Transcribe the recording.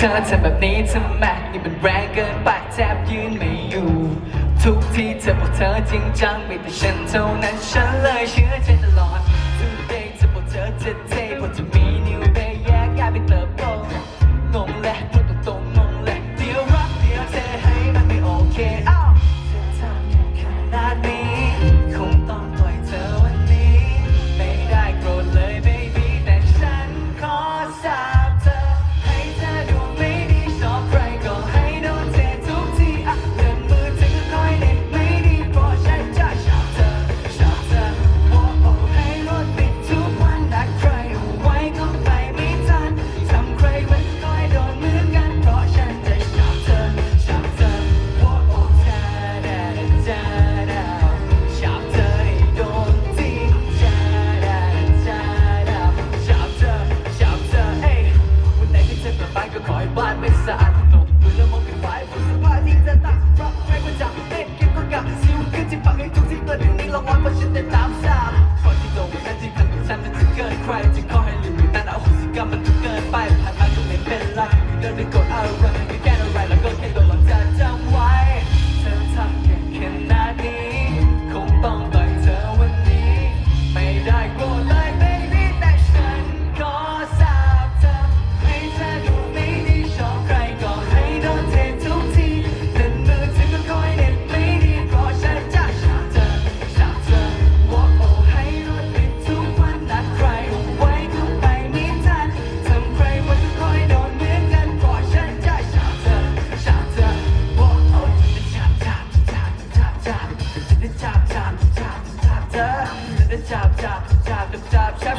เธอทำแบบนี้ทำไมนี่มันแรงเกินไปแทบยืนไม่อยู่ ทุกที่เธอบอกเธอจริงจังไม่แต่ฉันเท่านั้นฉันเลยเชื่อใจตลอดทุกเพลงเธอบอกเธอจะเท จับจับจับจับจั